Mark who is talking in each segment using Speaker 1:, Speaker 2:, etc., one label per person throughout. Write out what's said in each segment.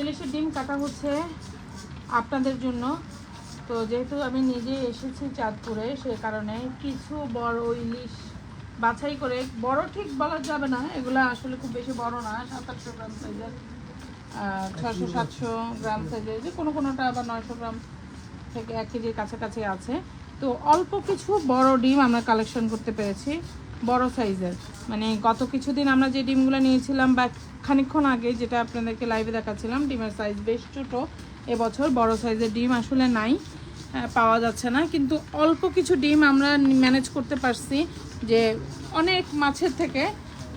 Speaker 1: ইলিশের ডিম কাটা হচ্ছে আপনাদের জন্য। তো যেহেতু আমি নিজে এসেছি চাঁদপুরে, সে কারণে কিছু বড় ইলিশ বাছাই করে, বড় ঠিক বলা যাবে না, এগুলো আসলে খুব বেশি বড় না সাত আটশো গ্রাম সাইজের ছশো সাতশো গ্রাম সাইজের, যে কোনো কোনোটা আবার নয়শো গ্রাম থেকে এক কেজির কাছাকাছি আছে। তো অল্প কিছু বড় ডিম আমরা কালেকশন করতে পেরেছি। বড় সাইজের। মানে গত কিছুদিন আমরা যে ডিমগুলো নিয়েছিলাম বা খানিকক্ষণ আগে যেটা আপনাদেরকে লাইভে দেখাচ্ছিলাম ডিমের সাইজ বেশ ছোটো এবছর বড় সাইজের ডিম আসলে নাই আহ, পাওয়া যাচ্ছে না। কিন্তু অল্প কিছু ডিম আমরা ম্যানেজ করতে পারছি যে অনেক মাছের থেকে।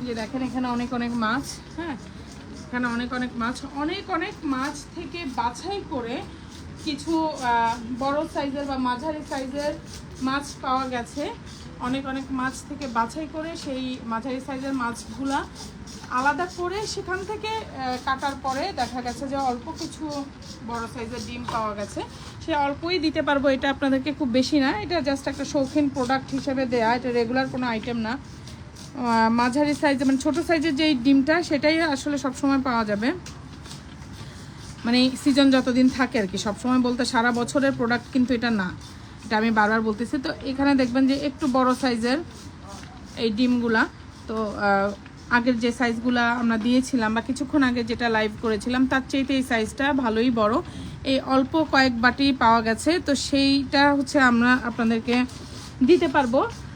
Speaker 1: যে দেখেন এখানে অনেক অনেক মাছ হ্যাঁ এখানে অনেক অনেক মাছ অনেক অনেক মাছ থেকে বাছাই করে কিছু বড় সাইজের বা মাঝারি সাইজের মাছ পাওয়া গেছে। অনেক অনেক মাছ থেকে বাছাই করে সেই মাঝারি সাইজের মাছগুলা আলাদা করে সেখান থেকে কাটার পরে দেখা গেছে যে অল্প কিছু বড় সাইজের ডিম পাওয়া গেছে। সে অল্পই দিতে পারব, এটা আপনাদেরকে খুব বেশি না। এটা জাস্ট একটা শৌখিন প্রোডাক্ট হিসেবে দেয়া, এটা রেগুলার কোনো আইটেম না। মাঝারি সাইজ মানে ছোট সাইজের যেই ডিমটা, সেটাই আসলে সবসময় পাওয়া যাবে। মানে সিজন যতদিন থাকে আর কি, সবসময় বলতে সারা বছরের প্রোডাক্ট কিন্তু এটা না। এটা আমি বারবার বলতেছি। তো এখানে দেখবেন যে একটু বড় সাইজের এই ডিমগুলা। তো আগের যে সাইজগুলা আমরা দিয়েছিলাম বা কিছুক্ষণ আগে যেটা লাইভ করেছিলাম তার চাইতে এই সাইজটা ভালোই বড়। এই অল্প কয়েক বাটি পাওয়া গেছে। তো সেইটা হচ্ছে আমরা আপনাদেরকে দিতে পারব।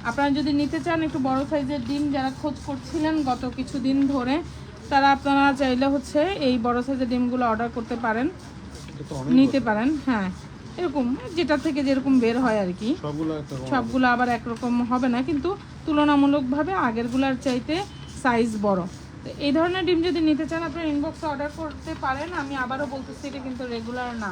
Speaker 1: আপনারা যদি নিতে চান একটু বড় সাইজের ডিম যারা খোঁজ করছিলেন গত কিছুদিন ধরে তারা আপনারা চাইলে হচ্ছে এই বড় সাইজের ডিমগুলো অর্ডার করতে পারেন। নিতে পারেন হ্যাঁ। এরকম যেটা থেকে যেরকম বের হয় আর কি।
Speaker 2: সবগুলো
Speaker 1: আবার একরকম হবে না কিন্তু তুলনামূলকভাবে আগেরগুলার চাইতে সাইজ বড়। তো এই ধরনের ডিম যদি নিতে চান আপনার ইনবক্সে অর্ডার করতে পারেন। আমি আবারও বলতেছি এটা কিন্তু রেগুলার না।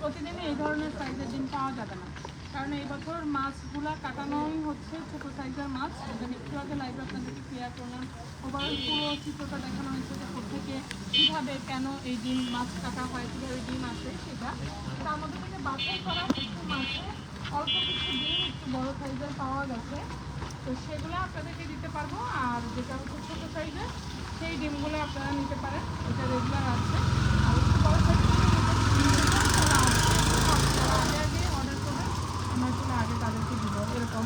Speaker 1: প্রতিদিন এই ধরনের সাইজের ডিম পাওয়া যাবে না। কারণ এই বছর মাছগুলা কাটানোই হচ্ছে, ছোটো সাইজের মাছ। যেটা একটু আগে লাইভে আপনাদেরকে ক্লিয়ার করলাম। ওভারঅল পুরো চিত্রটা দেখানো হয়েছে যে কোথেকে কীভাবে কেন এই ডিম মাছ কাটা হয়, কীভাবে ডিম আসে সেটা। তার মধ্যে থেকে বাছাই করা কিছু মাছে, অল্প কিছু ডিম, একটু বড় সাইজের পাওয়া গেছে। তো সেগুলো আপনাদেরকে দিতে পারব। আর যেটা হচ্ছে ছোটো সাইজের, সেই ডিমগুলো আপনারা নিতে পারেন। এটা রেগুলার আছে আর একটু বড় সাইজের আগে আগে অর্ডার করবেন চলে আগে তাদেরকে দিব, এরকম।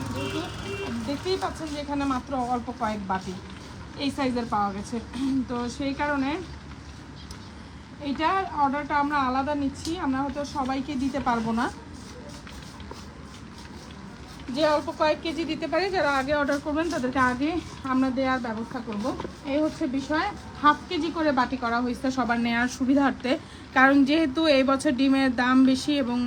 Speaker 1: দেখতেই পাচ্ছেন যে এখানে মাত্র অল্প কয়েক বাটি এই সাইজের পাওয়া গেছে। তো সেই কারণে এইটার অর্ডারটা আমরা আলাদা নিচ্ছি, আমরা হয়তো সবাইকে দিতে পারব না। যে অল্প কয়েক কেজি দিতে পারে, যারা আগে অর্ডার করবেন, তাদেরকে আগে আমরা দেওয়ার ব্যবস্থা করব। এই হচ্ছে বিষয়, হাফ কেজি করে বাটি করা হয়েছে সবার নেওয়ার সুবিধার্থে। কারণ যেহেতু এই বছর ডিমের দাম বেশি এবং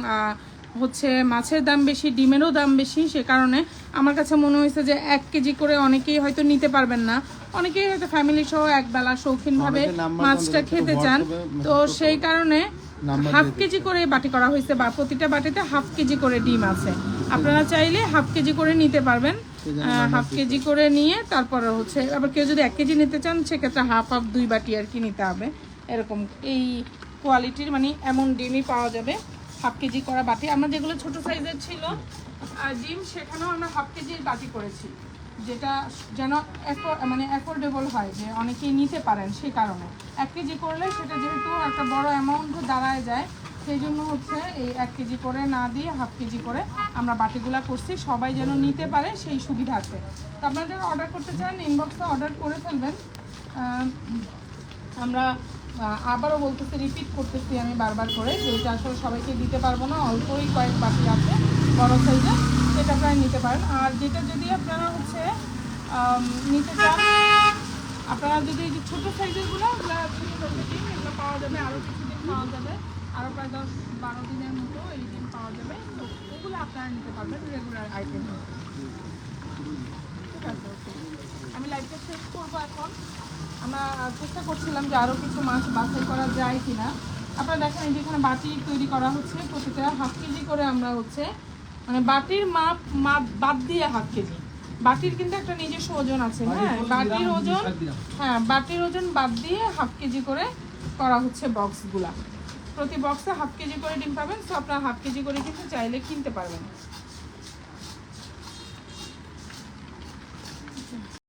Speaker 1: হচ্ছে মাছের দাম বেশি ডিমেরও দাম বেশি সে কারণে আমার কাছে মনে হয়েছে যে এক কেজি করে অনেকেই হয়তো নিতে পারবেন না। অনেকেই হয়তো ফ্যামিলি সহ একবেলা শৌখিনভাবে মাছটা খেতে চান। তো সেই কারণে হাফ কেজি করে বাটি করা হয়েছে বা প্রতিটা বাটিতে হাফ কেজি করে ডিম আছে। আপনারা চাইলে হাফ কেজি করে নিতে পারবেন। হাফ কেজি করে নিয়ে তারপরে হচ্ছে আবার কেউ যদি এক কেজি নিতে চান সেক্ষেত্রে হাফ হাফ দুই বাটি আর কি নিতে হবে। এরকম এই কোয়ালিটির মানে এমন ডিমই পাওয়া যাবে। হাফ কেজি করা বাটি। আমরা যেগুলো ছোট সাইজের ছিল ডিম সেখানেও আমরা হাফ কেজির বাটি করেছি। যেটা যেন মানে অ্যাফোর্ডেবল হয়, যে অনেকেই নিতে পারেন সেই কারণে। এক কেজি করলে সেটা যেহেতু একটা বড় অ্যামাউন্ট দাঁড়ায় যায়, সেই জন্য হচ্ছে এই এক কেজি করে না দিয়ে হাফ কেজি করে আমরা বাটিগুলা করছি। সবাই যেন নিতে পারে সেই সুবিধার্থে তো আপনারা যারা অর্ডার করতে চান ইনবক্সে অর্ডার করে ফেলবেন। আমরা আবারও বলতেছি রিপিট করতেছি আমি বারবার করে যে এটা আসলে সবাইকে দিতে পারব না, অল্পই কয়েক বাকি আছে, বড় সাইজে সেটা প্রায় নিতে পারেন। আর যেটা যদি আপনারা হচ্ছে নিতে চান, আপনারা যদি এই যে ছোটো সাইজেরগুলো এগুলো পাওয়া যাবে আরও কিছুদিন পাওয়া যাবে আরও প্রায় দশ বারো দিনের মতো এই দিন পাওয়া যাবে। তো ওগুলো আপনারা নিতে পারবেন রেগুলার আইটেম ঠিক আছে. আমি লাইভটা শেষ করব এখন। আমরা চেষ্টা করছিলাম যে আরও কিছু মাছ বাছাই করা যায় কিনা। আপনারা দেখেন এই যেখানে বাটি তৈরি করা হচ্ছে প্রতিটা হাফ কেজি করে আমরা হচ্ছে মানে বাটির মাপ মাপ বাদ দিয়ে হাফ কেজি। বাটির কিন্তু একটা নিজস্ব ওজন আছে হ্যাঁ? বাটির ওজন হ্যাঁ বাটির ওজন বাদ দিয়ে হাফ কেজি করে করা হচ্ছে বক্সগুলা। প্রতি বক্সে হাফ কেজি করে ডিম পাবেন তো আপনারা হাফ কেজি করে কিন্তু চাইলে কিনতে পারবেন।